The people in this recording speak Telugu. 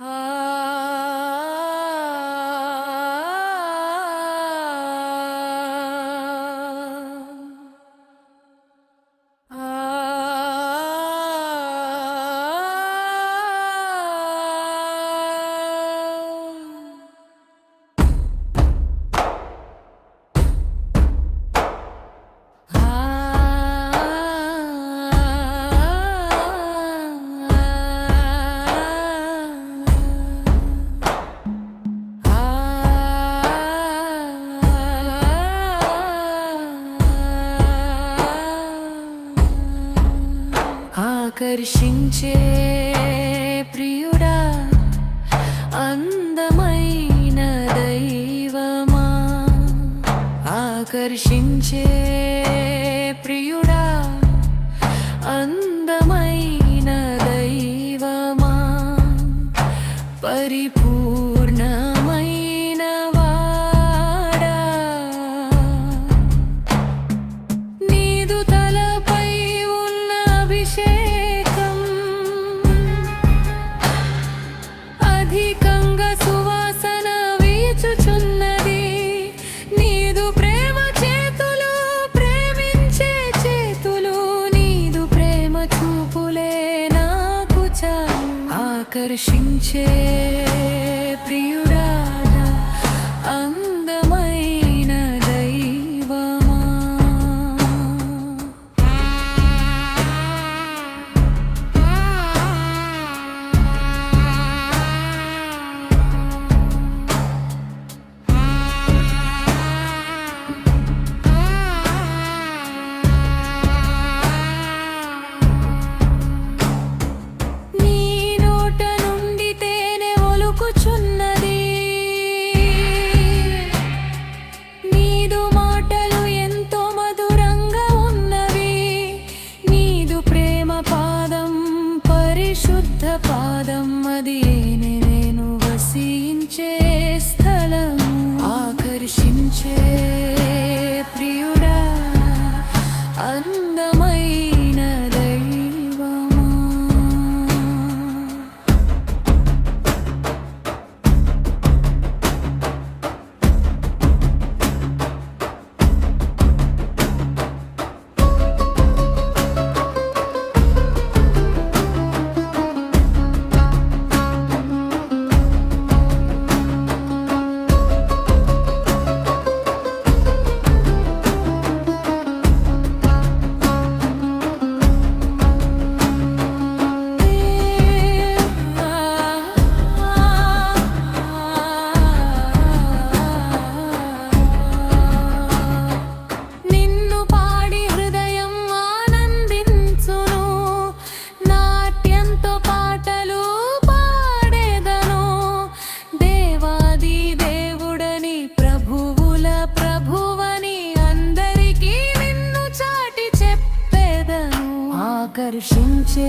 Ah. ఆకర్షించే ప్రియుడా అందమైన దైవమా? ఆకర్షించే ఆకర్షించే అందమైన ఆకర్షించే